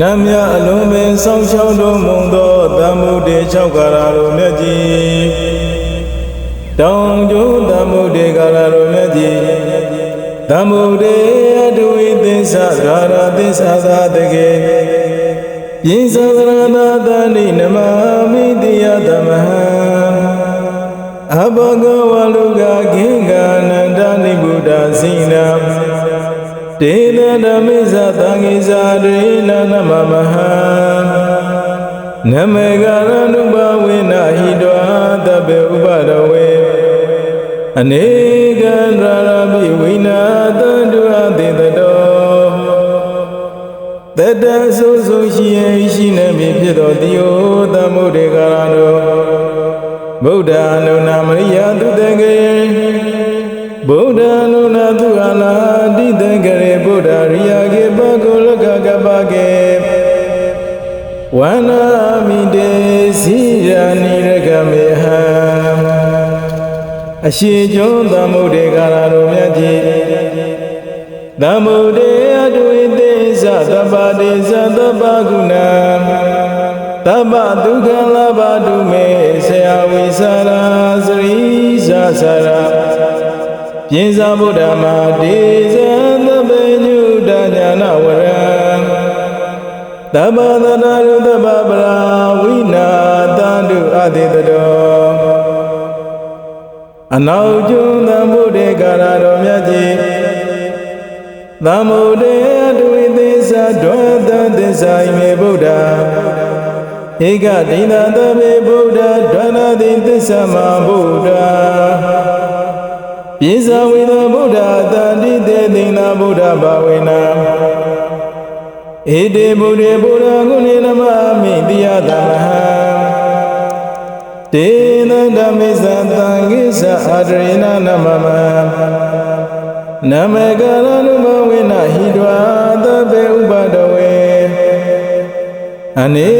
နတ်မြအလုံးပင်ဆောင်းရှောင်းတော်မုံသောတမ္မုတေ၆ကာရတော်မြတ်ကြီးတောင်ကျိုးတမ္မုတေကာရတော်မြတ်ကြီးတမ္မုတေအတုဝိသစ္စာရာရသစ္စာသာတကေယင်းသရဏနာတဏိနမမိတိယသမဟံအဘဂဝလူကခေကနန္တနိဗ္ဗုဒ္ဓစိနာ တေနဓမ္မိဇသံဃိဇာရေနနမမဟံနမေကရဏုဘဝေနဟိတောတပေဥပရဝေအနေကံရရပိဝိနာတတုအတေတတောတတဆုဆုရှိရင်ရှိနေပြီဖြစ်တော်တိယသမုဒေကာရတောဗုဒ္ဓအနုနာမရိယသူတကေဗုဒ္ဓ အရှိကျွန်းသမုဒေကာရတော်မြတ်ကြီးသမုဒေအတုဝိသေသသဗ္ဗတေသသဗ္ဗကုဏံသဗ္ဗဒုက္ခလဘတုမေဆရာဝိသရာစရိသဆရာပြင်းစာဗုဒ္ဓမာတေဇံသဗ္ဗညုတညာနဝရံတပ္ပသတရုတပ္ပပရာဝိနာတတုအတိတတော အနောက်ကျွန်းသံဗုဒ္ဓေကာရတော်မြတ်ကြီးသမုဒေအတုဝိသေသဒွါတသစ္စာဣမေဗုဒ္ဓဧကဒိဏသဗေဗုဒ္ဓဒွါနာတိသစ္စာမဗုဒ္ဓပိဇဝေသောဗုဒ္ဓတတိတေသိဏဗုဒ္ဓဘာဝေနာဧတေဗုဒ္ဓေဗုဒ္ဓဂုဏေနမမိတိယသမဟံ တေနဓမ္မိသံသံဃိသအာဒရေနနမမနမေကရဏုဘဝေနဟိတဝါသဗ္ဗေဥပဒဝေအနေ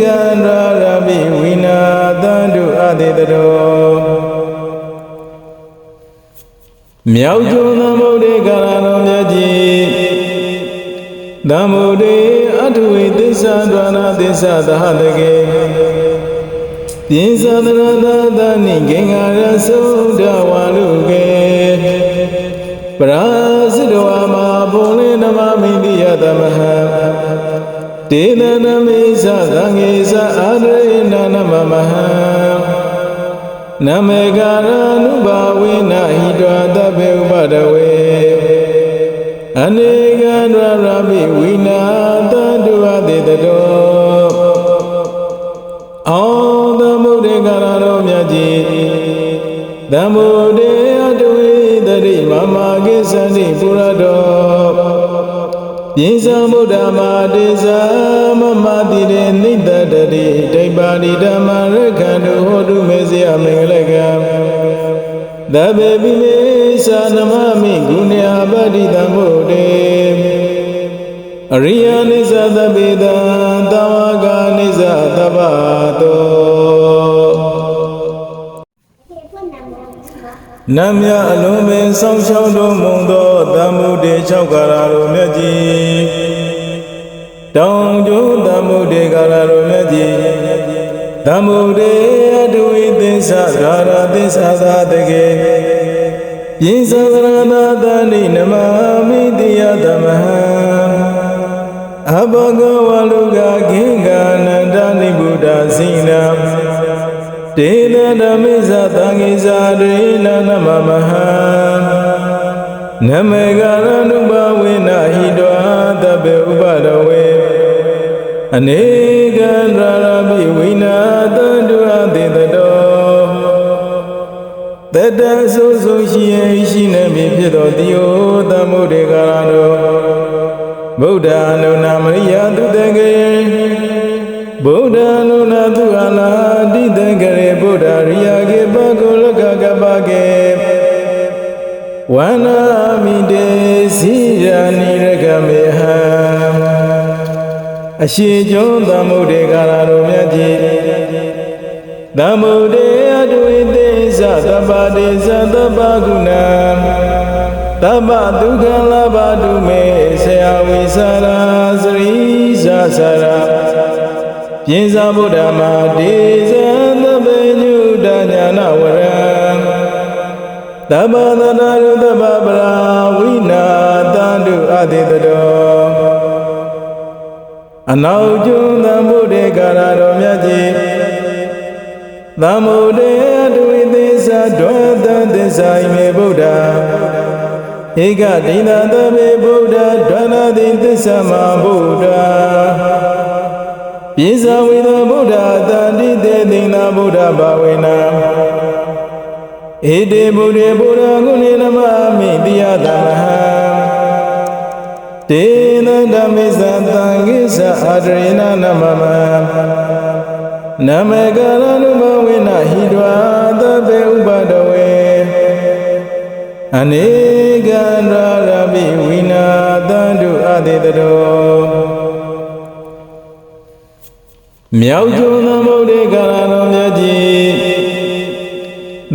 ကံရာရပိဝိနာတန္တုအတေတတောမြောက်ကျွန်းသမုဒ္ဒေကာရတော်မြတ်ကြီးသမုဒ္ဒေအထုဝိသစ္စာဒွါနာသစ္စာသဟတကေ ပိဇာတရတသနိဂင်္ဂရသုဒ္ဓဝါလူကေပရာစိတဝါမဘုံလေနမမိတိယသမဟံတေနနမိသသံဃေသအာရေနနမမဟံနမေကာရနုဘာဝေနဟိတောတပေဥပဒဝေအနေကံရရပိဝိနာ သမုဒ္ဒေအတဝိတရိမမကိသန္တိပုရတောပိဇံဗုဒ္ဓမာတေဇာမမတိရေနိတတတိဒိဗ္ဗာတိဓမ္မရခန္တုဟောတုမေဇယမင်္ဂလကံသဗ္ဗေပိမေသာနမမိဂုဏေအပတိတံဗုဒ္ဓေအရိယနိစ္စသဗ္ဗေတံတဝကနိစ္စသဗ္ဗတော နတ်မြအလုံးပင်ဆောင်းရှောင်းတော်မုံသောတမ္မုတေ၆ကာရတော်မြတ်ကြီးတောင်ကျိုးတမ္မုတေကာရတော်မြတ်ကြီးတမ္မုတေအတုဝိသစ္စာရာရသစ္စာသာတကေယင်းသရဏနာတဏိနမမိတိယသမဟံအဘဂဝလူကခေကနန္တနိဗ္ဗုဒ္ဓစိနာ တေနဓမ္မိသသံဃိဇာရေနနမမဟံနမေကရဏုဘဝေနဟိတောတပေဥပရဝေအနေကံရရပိဝိနာတတုအတေတတောတတဆုဆုရှိရင်ရှိနေပြီဖြစ်တော်တိယသမုဒေကာရတောဗုဒ္ဓအနုနာမရိယသူတကေဗုဒ္ဓအနုနာသူအလာတိတကေ ဗုဒ္ဓရိယာကေပကုလကကပကေဝန္နာမိတေစီယာနိရကမေဟံအရှိကျွန်းသမုဒေကာရတော်မြတ်ကြီးသမုဒေအတုဝိသေသသဗ္ဗတေသသဗ္ဗကုဏံသဗ္ဗဒုက္ခလဘတုမေဆရာဝိသရာဆရာ ပြင်စာဗုဒ္ဓမာဒေဇံသဗ္ဗညုတညာနာဝရံတပ္ပသနာရုတ္တပပရာဝိနာတန္တုအတိတတောအနောက်ကျွန်းသံဗုဒ္ဓေကာရတော်မြတ်ကြီးသမုဒေအတဝိသေသဒွါတသစ္စာဣမေဗုဒ္ဓဧကဒိဋ္ဌသမေဗုဒ္ဓဒွါနာတိသစ္စာမဗုဒ္ဓ ပိဇဝေသဗုဒ္ဓတန္တိတေသိဏဗုဒ္ဓဘာဝေနဧတေဗုဒ္ဓေဗုဒ္ဓဂုဏေနမမိတိယသမဟံတေနဓမ္မိသံသံဃိသအာဒရေနနမမနမေကရဏုဘဝေနဟိတဝါသဗ္ဗေဥပဒဝေအနေကံရာရပိဝိနာတန္တုအတိတတော မြောက်ကျွန်းသမုဒ္ဒေကာရတော်မြတ်ကြီး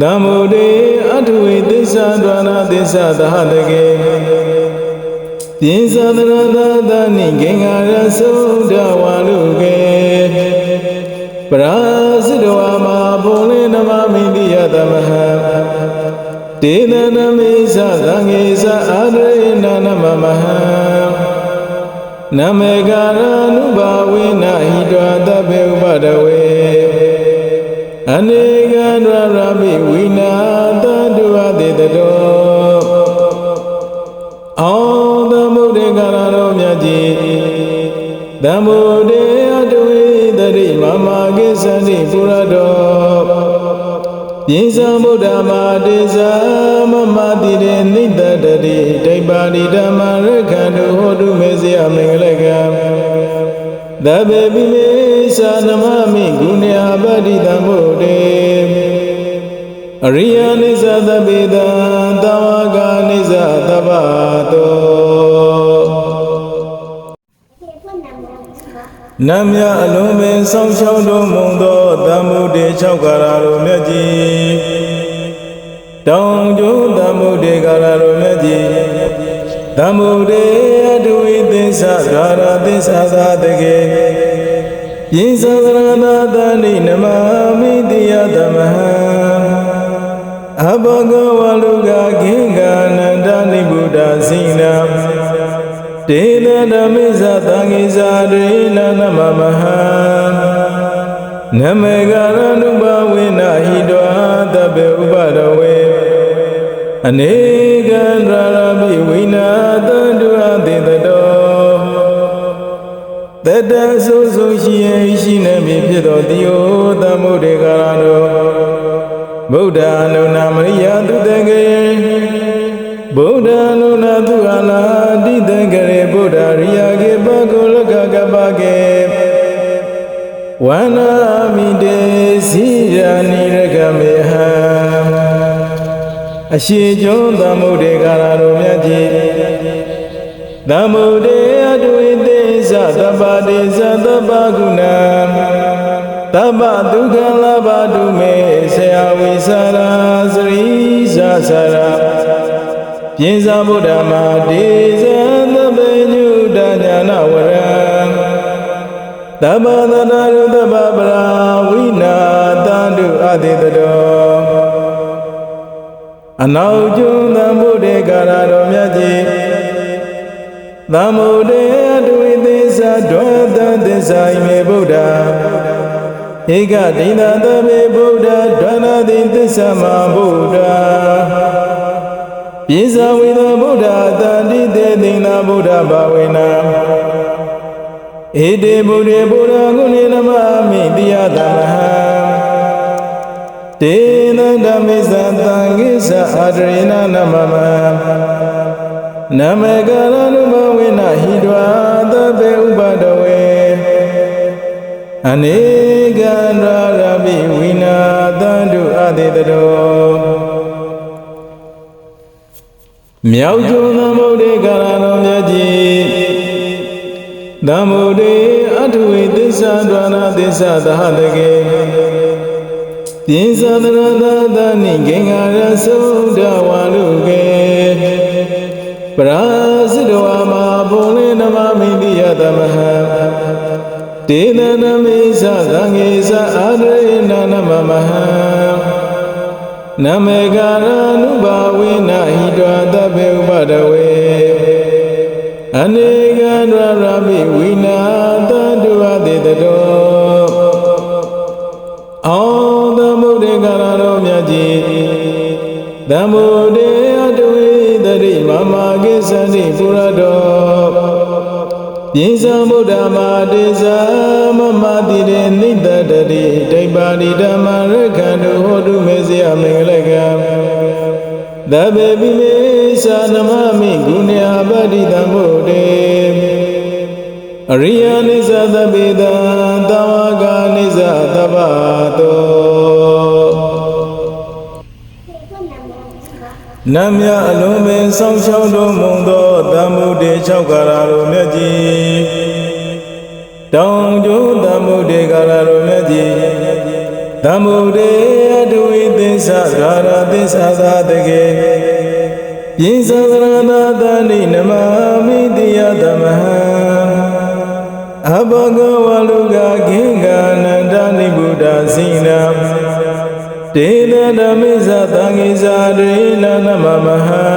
သမုဒ္ဒေအထုဝေသစ္စာဒွါနာသစ္စာသဟတကေပိဇာသရတသနိဂင်္ဂရသုဒ္ဓဝါလုကေပရာဇိတဝါမဘုံလေနမမိတိယသမဟတေနနမိသသံဃေသအာရေနနမမဟ နမေကာရနုဘာဝေနဟိတဝတပေဥပဒဝေအနေကံရရမိဝိနာတတုအတိတတောအောသမုဒ္ဒေကာရတော်မြတ်ကြီးသမုဒ္ဒေအတဝိတရိမမကိသတိပုရတော ပိဇံဗုဒ္ဓမာတေဇာမမတိရေနိတတတိဒိပါတိဓမ္မရခန္တုဟောတုမေဇယမင်္ဂလကံသဗ္ဗေပိမေသာနမမိဂုဏာပတိတံဗုဒ္ဓေအရိယနိစ္စသဗ္ဗေတံတဝကနိစ္စသဗ္ဗတော နတ်မြအလုံးပင်ဆောင်းချောင်းတော်မုံသောတမ္မုတေ၆ကာရတော်မြတ်ကြီးတောင်ကျိုးတမ္မုတေကာရတော်မြတ်ကြီးတမ္မုတေအတုဝိသစ္စာဓာရသစ္စာသာတကေပိသဗရဏသဏိနမမိတိယသမဟံအဘဂဝလူကခေကနန္တနိဗ္ဗုဒ္ဓစိနာ တေနဓမ္မိသသံဃိသာရေနနမမဟံနမေကရဏုဘဝေနဟိတောသဗ္ဗေဥပဒဝေအနေကံရရပိဝိနာတတုအတိတတောတတဆုဆုရှိရင်ရှိနေပြီဖြစ်တော်တိယသမုဒ္ဒေကာရတောဗုဒ္ဓအနုနာမရိယသူတကေဗုဒ္ဓနုနာသူအနာ ဝန္နာမိတေစီယာနိရကမေဟံအရှိကျွန်းသမုဒ္ဒေကာရတော်မြတ်ကြီးသမုဒ္ဒေအတုဝိသေသသဗ္ဗတေသသဗ္ဗကုဏံတပ္ပဒုက္ခလဘတုမေဆရာဝိသရာစရိသဆရာပြင်စာဗုဒ္ဓမာဒေဇံသဗ္ဗညုတညာနာဝရံ တပ္ပသနာရုတ္တပပရာဝိနာတန္တုအတိတတောအနောက်ကျွန်းသံဗုဒ္ဓေကာရတော်မြတ်ကြီးသမုဒ္ဒေအတဝိသေသဒွါတသစ္စာဣမေဗုဒ္ဓဧကဒိဋ္ဌသမေဗုဒ္ဓဒွါနာတိသစ္စာမဗုဒ္ဓပိဇဝေသဗုဒ္ဓတန္တိတေသိဏဗုဒ္ဓဘာဝေန ဧတေဗုဒ္ဓေဗုဒ္ဓဂုဏေနမမိတိယသမဟံတေနဓမ္မိသံသံဃိသအာဒရေနနမမနမေကရဏုဘဝေနဟိတဝါသဗ္ဗေဥပဒဝေအနေကံရာရပိဝိနာတန္တုအတိတတောမြောက်ကျွန်းသမုဒ္ဒေကာရတော်မြတ်ကြီး သမုဒ္ဒေအထုဝိသစ္စာဒွါနာသစ္စာသဟတကေပိသသရတသနိဂင်္ဂရသုဒ္ဓဝါလုကေပရာဇိတဝါမဘုံလေနမမိတိယသမဟံတေနနမေသသံဃေသအာရေနနမမဟံနမေကာရနုဘာဝိနဟိတောတပေဥပဒဝေအနေကံရရမိဝိနာ တတုဝတိတတောအောသမုဒ္ဒေကာရတော်မြတ်ကြီးသမုဒ္ဒေအတဝိတရိမမကိသန္တိပုရတောပိဇံဗုဒ္ဓမာတေဇာမမတိရေနိတတတိဒိဗ္ဗာတိဓမ္မရခန္တုဟောတုမေဇယမင်္ဂလကံသဗ္ဗေပိမေသာနမမိဂုဏေအပတိတံဗုဒ္ဓေ အရိယနိစ္စသဗ္ဗေတံသဝကနိစ္စသဗ္ဗတောနတ်မြအလုံးပင်ဆောင်းချောင်းတော်မုံသောတမ္မုတေ၆ကာရတော်မြတ်ကြီးတောင်ကျိုးတမ္မုတေကာရတော်မြတ်ကြီးတမ္မုတေအတုဝိသစ္စာကာရသစ္စာသာတကေပိသသရဏတန္တိနမမိတိယသမဟံ အဘဂဝလူကခိင်္ဂာနန္တနိဗ္ဗုဒ္ဓစိနာတေနဓမ္မိဇသံဃိဇာရေနနမမဟံ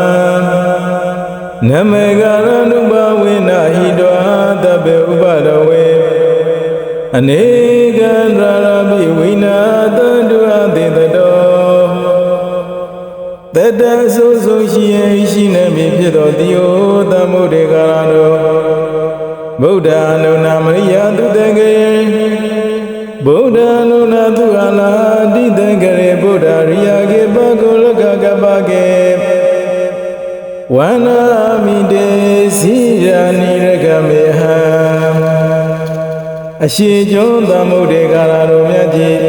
နမေကရဏုဘဝေနဟိတောတပေဥပဒဝေအနေကံရရပိဝိနာတတုအတေတတောတတဆုဆုရှိရင်ရှိနေပြီဖြစ်တော်တိယသမုဒ္ဒေကာရတော ဗုဒ္ဓအနုနာမရိယသူတကေဗုဒ္ဓနုနာသူအလာတိတံကရေဗုဒ္ဓရိယာကေပကုလကကပကေဝန္နာမိတေစီရာနိရကမေဟံအရှိကျောင်းသမုဒ္ဒေကာရတော်မြတ်ကြီး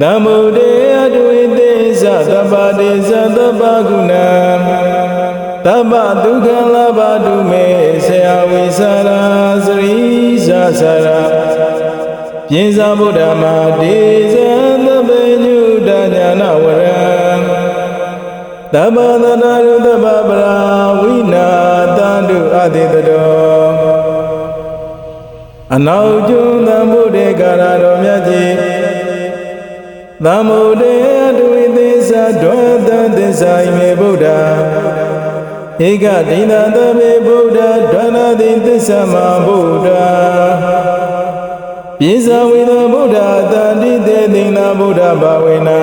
သမုဒ္ဒေအတုဝိသေသသဗ္ဗတေသသဗ္ဗကုဏံ သဗ္ဗဒုက္ခလဘတုမေဆရာဝိသရာစရိဇာစရာပိဇာဗုဒ္ဓမာတေဇံသဗ္ဗညုတညာနဝရံတဗ္ဗသနာရုတဗ္ဗပရာဝိနာတန္တုအတိတတောအနောက်ကျွန်းသမုဒ္ဒေကာရတော်မြတ်ကြီးသမုဒ္ဒေအတုဝိသေသဒွါတသစ္စာဣမေဗုဒ္ဓ ဧကဒိဋ္ဌသဗ္ဗေဗုဒ္ဓဒွါနာတိသစ္စာမဗုဒ္ဓပိဇဝေသောဗုဒ္ဓတတိတေသင်္နာဗုဒ္ဓဘာဝေနာ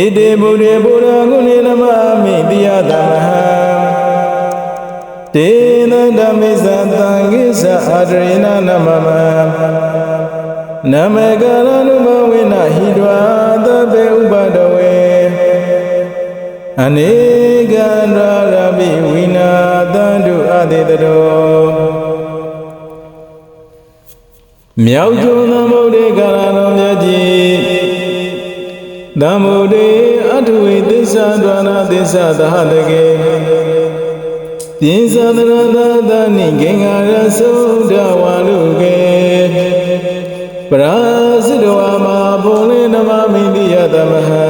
ဧတေဗုဒ္ဓေဗုဒ္ဓဂုဏေနမမိတိယသမဟံတေနဓမ္မိသံသံဃိသအာဒရေနနမမနမေကရဏုဘဝေနဟိတဝါသဗ္ဗေဥပဒဝေအနေ အတေတတောမြောက်ကျွန်းသမုဒ္ဒေကာရတော်မြတ်ကြီးသမုဒ္ဒေအထုဝိသစ္စာဒွါနာသစ္စာသဟတကေပိဇာတရတသနိဂင်္ဂရသုဒဝါလူကေပရာစိတဝါမဘုံလေနမမိတိယသမဟံ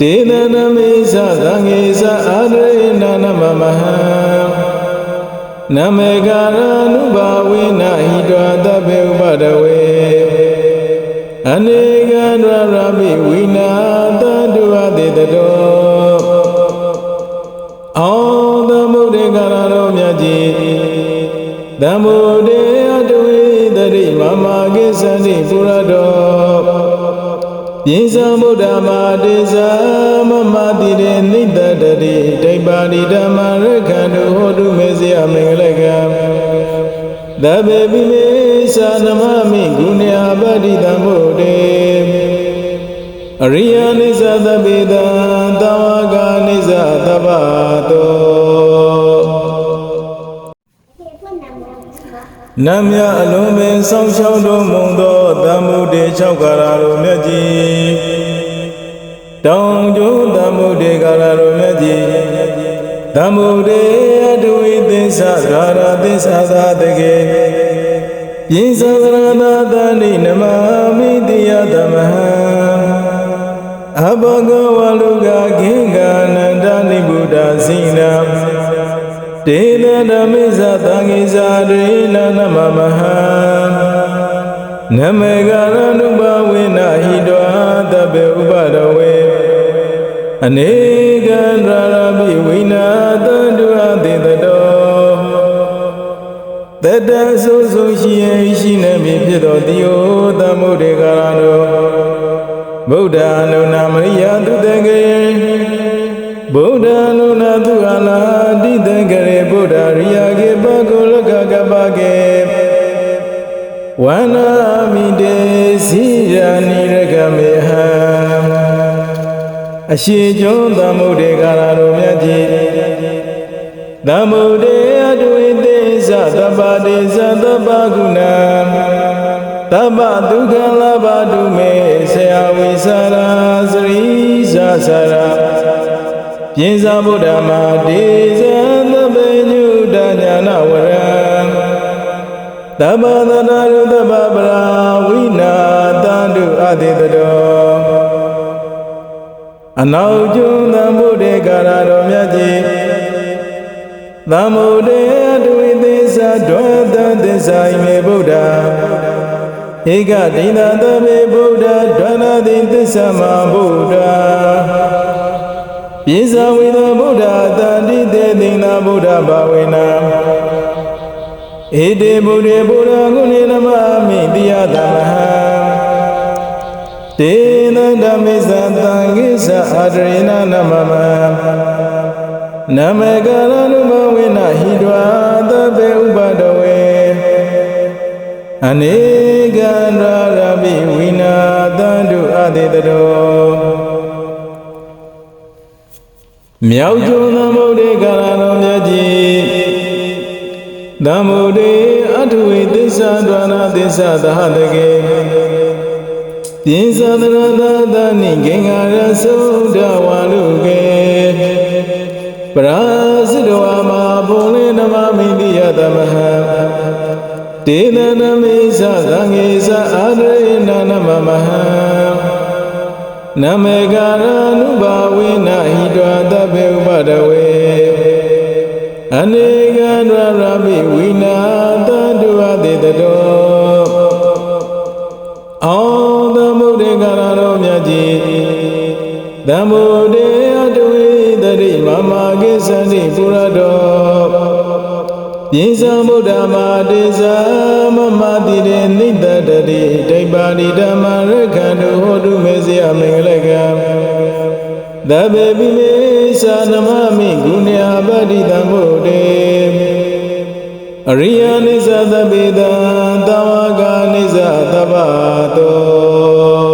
တေနနမေသသံဃေသအာရေနနမမဟံ နမေကာရနုဘာဝေနဟိတောတပေဥပဒဝေအနေကံရရမိဝိနာတတုအတေတတောအောသမုဒ္ဒေကာရတော်မြတ်ကြီးသမုဒ္ဒေအတဝိတရိမမကိသန္တိပုရတော ပိဇံဗုဒ္ဓမာတေဇာမမတိရေနိတတတိဒိဗ္ဗာတိဓမ္မရခန္တုဟောတုမေဇယမင်္ဂလကံသဗ္ဗေပိမေသာနမမိဂုဏေအပတိတံဗုဒ္ဓေအရိယနိစ္စသဗ္ဗေတံသဝကနိစ္စသဗ္ဗတော နတ်မြအလုံးပင်ဆောင်းချောင်းတော်မုံသောတမ္မုတေ၆ကာရတော်မြတ်ကြီးတောင်ကျိုးတမ္မုတေကာရတော်မြတ်ကြီးတမ္မုတေအတုဝိသစ္စာကာရသစ္စာသာတကေပိသသရဏတန္တိနမမိတိယသမဟံအဘဂဝလူကခိင်္ဂာနန္ဒနိဗ္ဗုဒ္ဓစိနာတေန ဓမ္မိဇသံဃိဇာဒေနနမမဟံနမေကရဏုဘဝေနဟိတောတပေဥပဒဝေအနေကံရရပိဝိနာတတုအတိတတောတတဆိုးဆိုးရှိရင်ရှိနေပြီဖြစ်တော်တိယသမုဒေကာရတောဗုဒ္ဓအနုနာမရိယသူ အရှိကျောင်းသမုဒေကာရတော်မြတ်ကြီးသမုဒေအတုဝိသေသသဗ္ဗတေသသဗ္ဗကုဏံသဗ္ဗဒုက္ခလဘတုမေဆရာဝိသရာစရိဇာစရာပြေဇာဗုဒ္ဓမာဒေဇံသဗ္ဗညုတညာနဝရံတပ္ပသနာရုတ္တပပရာဝိနာတတုအတိတတော အနောက်ကျွန်းသမုဒေကာရတော်မြတ်ကြီးသမုဒေအတုဝိသေသဒွေတသစ္စာဣမေဗုဒ္ဓဧကဒိဋ္ဌသမေဗုဒ္ဓဒွနတိသစ္စာမဗုဒ္ဓပြေဇဝေနဗုဒ္ဓတန္တိတေသိဏဗုဒ္ဓဘာဝေနဧတေဗုဒ္ဓေဗုဒ္ဓဂုဏေနမမိတိယသမဟံတေနဓမ္မိသံသံဃိသအာ ဒရေနနမမနမေကရဏုဘဝေနဟိတဝါသဗ္ဗေဥပဒဝေအနေကံရာရပိဝိနာတန္တုအတိတတောမြောက်ကျွန်းသမုဒ္ဒေကာရတော်မြတ်ကြီးသမုဒ္ဒေအထုဝေသစ္စာဒွါနာသစ္စာသဟတကေ ပိဇာသရတသနိဂင်္ဂရသုဒ္ဓဝါလုကေပရာဇိတဝါမဘုံလေနမမိတိယသမဟံတေနနမေသသံဃေသအာဒရေနနမမဟံနမေကာရနုဘာဝေနဟိတောတပေဥပဒဝေအနေကံရရပိဝိနာ တမ္ဗုဒေအတဝိတရိမမကိသန္တိပုရတောယေဇံဗုဒ္ဓမာတေဇာမမတိရေနိတတတိဒိဗ္ဗာတိဓမ္မရခန္တုဟောတုမေဇယမင်္ဂလကံသဗ္ဗေပိမေသာနမမိဂုဏယပတိတံဗုဒ္ဓေအရိယနိစ္စသဗ္ဗေတံတဝါကာနိစ္စသဗ္ဗတော